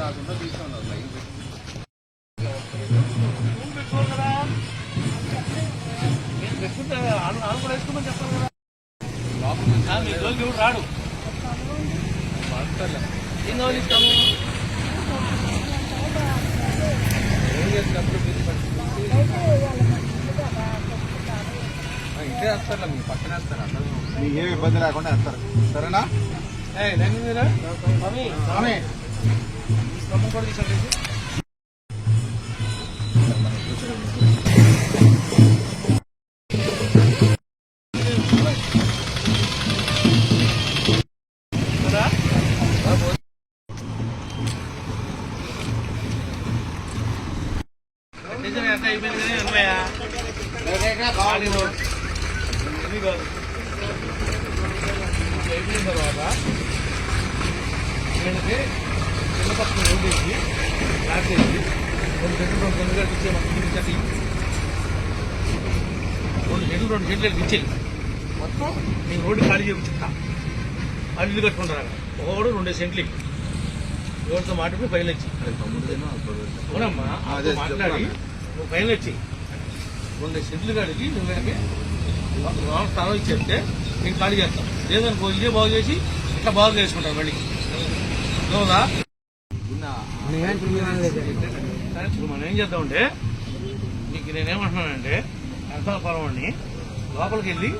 రాకుండా తీసుకున్నారు లైన్ పెట్టి. రాడు? ఏం కావాలి ఇస్తాము ఏం చేసినప్పుడు మీరు పట్టుకుంటే ఇంటే వేస్తారులే మీ పక్కన వేస్తారు అందరూ. మీకు ఏమి ఇబ్బంది లేకుండా వేస్తారు. సరేనా? ఏ స్వామి. స్వామి. ఈ ఖాళీ రోడ్ తర్వాత చిన్న పక్కన రోడ్ వేసి బ్లాక్ వేసి రెండు గంటలు రెండు గంటలు ఇచ్చే మాకు చూపించండి రెండు గంటలు రెండు గంటలు ఇచ్చేది మొత్తం నేను రోడ్డు ఖాళీ చేయించుకుంటా వాళ్ళు ఇల్లు కట్టుకుంటారు అక్కడ ఒకడు రెండు సెంట్లు ఎవరితో మాట్లాడి పైలు వచ్చి అవునమ్మా మాట్లాడి నువ్వు పైలు వచ్చి రెండు సెంట్లు కాడికి నువ్వు కనుక స్థలం ఇచ్చేస్తే నేను ఖాళీ చేస్తాం లేదనుకో ఇదే బాగు చేసి ఇట్లా బాగు చేసుకుంటాం మళ్ళీ అవునా ఇప్పుడు మనం ఏం చేద్దామంటే నీకు నేనేమంటున్నానంటే ఎంతల పొలం లోపలికి వెళ్ళి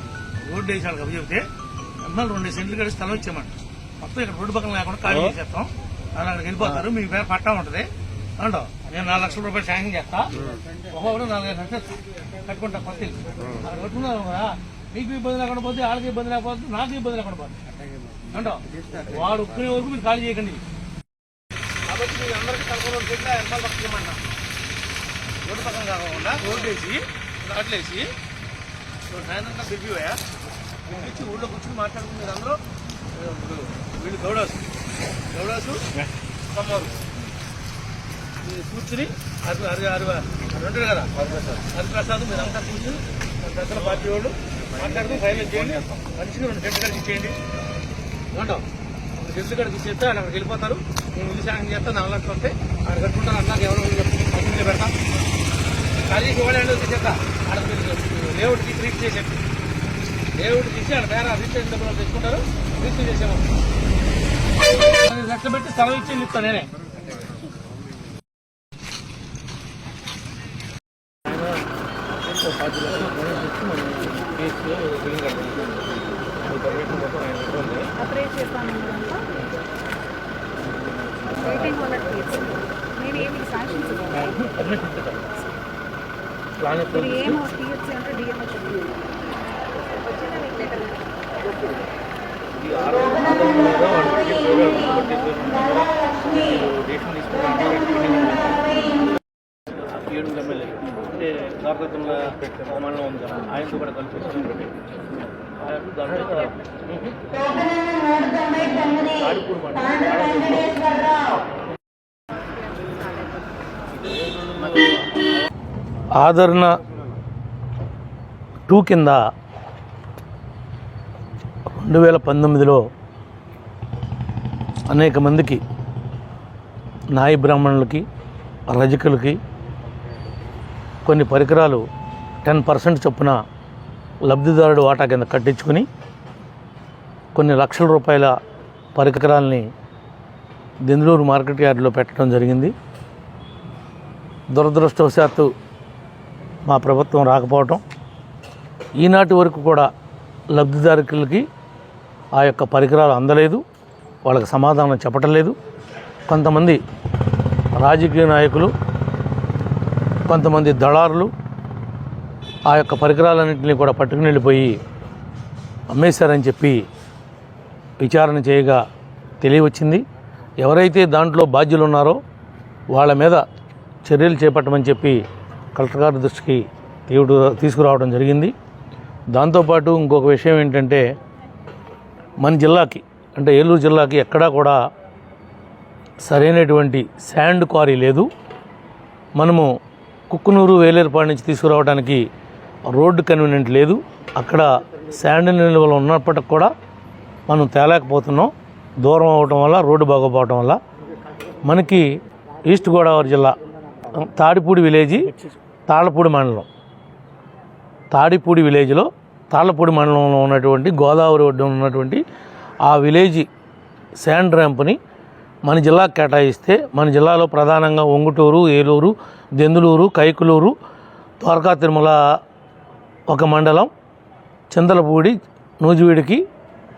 రోడ్డు వేసాడు కబు చెబితే ఎంతలు రెండు సెంట్లు కడి స్థలం ఇచ్చామంట మొత్తం ఇక్కడ రోడ్డు పక్కన లేకుండా ఖాళీ చేసేస్తాం. అలా అక్కడికి వెళ్ళిపోతారు మీ పేరు పట్టా ఉంటుంది. అంటావు నేను నాలుగు లక్షల రూపాయలు శాంక్షన్ చేస్తా. ఒక్కొక్కడు నాలుగైదు లక్షలు కట్టుకుంటా కొత్త. అక్కడ కట్టుకున్నావు కదా మీకు ఇబ్బంది లేకుండా పోతే వాళ్ళకి ఇబ్బంది లేకపోతే నాకు ఇబ్బంది లేకుండా పోతే. అంటావు వాడు ఒప్పుకునే వరకు మీరు ఖాళీ చేయకండి. కాబట్టి మీరు అందరికీ కనుక పెట్టిన ఎంతలు పక్కన ఇవ్వమంటా రోడ్డు పక్కన కాకుండా రోడ్డు వేసి రాట్లు వేసి సాయంత్రం బిబ్బివయా ఇచ్చి ఊళ్ళో కూర్చొని మాట్లాడుకుని మీరు అందరూ ఇప్పుడు వీళ్ళు గౌడాసు. గౌడాసు కమ్మరు మీరు కూర్చుని అరు అరు అరు ఉంటారు కదా? హరిప్రసాద్ మీరు అంతా కూర్చుని పెద్దల పార్టీ వాళ్ళు మాట్లాడుకుని ఫైనల్ చేయండి. మనిషికి రెండు గంటలు కలిసి చేయండి. ఏమంటావు? రెండు గంటలు వాళ్ళు అక్కడికి వెళ్ళిపోతారు. నేను ఇల్లు సాయం చేస్తా నాలుగు లక్షలు వస్తే అక్కడ కట్టుకుంటాను అన్నాక ఎవరో పక్కనే పెడతా. ఖాళీ ఇవ్వలేదు చేస్తా ఆడ మీరు లేఅవుట్ తీసి రీచ్ చేసేది లేఅవుట్ తీసి ఆడ వేరే రిజిస్ట్రేషన్ డబ్బులు తెచ్చుకుంటారు. రిజిస్టర్ చేసాము లక్షలు పెట్టి స్థలం ఇచ్చి ఇస్తాను నేనే. అప్రేట్ చేస్తాను వెయిటింగ్ వాళ్ళకి నేను ఏమి శాంక్షన్స్ ఇవ్వాలి మీరు ఏమో తీయచ్చు అంటే డిఎంఓ చెప్పండి. వచ్చిందా మీకు లెటర్ ఏడు ఎమ్మెల్యే అంటే దాపతంలో మండలం ఉంది ఆయనతో కూడా కలిసి ఆదరణ టూ కింద రెండు వేల పంతొమ్మిదిలో అనేక మందికి నాయి బ్రాహ్మణులకి రజకులకి కొన్ని పరికరాలు టెన్ పర్సెంట్ చొప్పున లబ్ధిదారుడు వాటా కింద కట్టించుకుని కొన్ని లక్షల రూపాయల పరికరాల్ని దెందులూరు మార్కెట్ యార్డులో పెట్టడం జరిగింది. దురదృష్టవశాత్తు మా ప్రభుత్వం రాకపోవటం. ఈనాటి వరకు కూడా లబ్ధిదారులకి ఆ యొక్క పరికరాలు అందలేదు. వాళ్ళకి సమాధానం చెప్పటం లేదు. కొంతమంది రాజకీయ నాయకులు కొంతమంది దళారులు ఆ యొక్క పరికరాలన్నింటినీ కూడా పట్టుకుని వెళ్ళిపోయి అమ్మేశారని చెప్పి విచారణ చేయగా తెలియవచ్చింది. ఎవరైతే దాంట్లో బాధ్యులు ఉన్నారో వాళ్ళ మీద చర్యలు చేపట్టమని చెప్పి కలెక్టర్ గారి దృష్టికి తీవుడు తీసుకురావడం జరిగింది. దాంతోపాటు ఇంకొక విషయం ఏంటంటే మన జిల్లాకి అంటే ఏలూరు జిల్లాకి ఎక్కడా కూడా సరైనటువంటి శాండ్ క్వారీ లేదు. మనము కుక్కునూరు వేలేరుపాడు నుంచి తీసుకురావడానికి రోడ్డు కన్వీనియంట్ లేదు. అక్కడ శాండ్ నిల్వలు ఉన్నప్పటికి కూడా మనం తేలేకపోతున్నాం. దూరం అవ్వటం వల్ల రోడ్డు బాగోపోవటం వల్ల. మనకి ఈస్ట్ గోదావరి జిల్లా తాడిపూడి విలేజీ తాళ్ళపూడి మండలం. తాడిపూడి విలేజ్లో తాళ్ళపూడి మండలంలో ఉన్నటువంటి గోదావరి ఒడ్డున ఉన్నటువంటి ఆ విలేజ్ శాండ్ ర్యాంప్ని మన జిల్లాకు కేటాయిస్తే మన జిల్లాలో ప్రధానంగా ఒంగుటూరు ఏలూరు దెందులూరు కైకులూరు ద్వారకా తిరుమల ఒక మండలం చింతలపూడి నూజివీడికి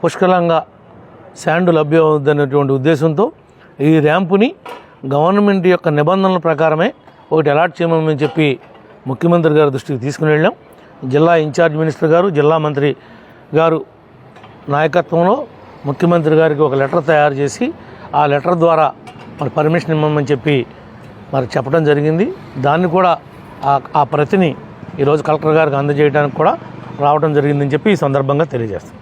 పుష్కలంగా శాండ్ లభ్యమవుతుందనేటువంటి ఉద్దేశంతో ఈ ర్యాంపుని గవర్నమెంట్ యొక్క నిబంధనల ప్రకారమే ఒకటి అలాట్ చేయమని చెప్పి ముఖ్యమంత్రి గారి దృష్టికి తీసుకుని వెళ్ళాం. జిల్లా ఇన్ఛార్జ్ మినిస్టర్ గారు జిల్లా మంత్రి గారు నాయకత్వంలో ముఖ్యమంత్రి గారికి ఒక లెటర్ తయారు చేసి ఆ లెటర్ ద్వారా మరి పర్మిషన్ ఇవ్వమని చెప్పి మరి చెప్పడం జరిగింది. దాన్ని కూడా ఆ ఆ ప్రతిని ఈరోజు కలెక్టర్ గారికి అందజేయడానికి కూడా రావడం జరిగిందని చెప్పి ఈ సందర్భంగా తెలియజేస్తాం.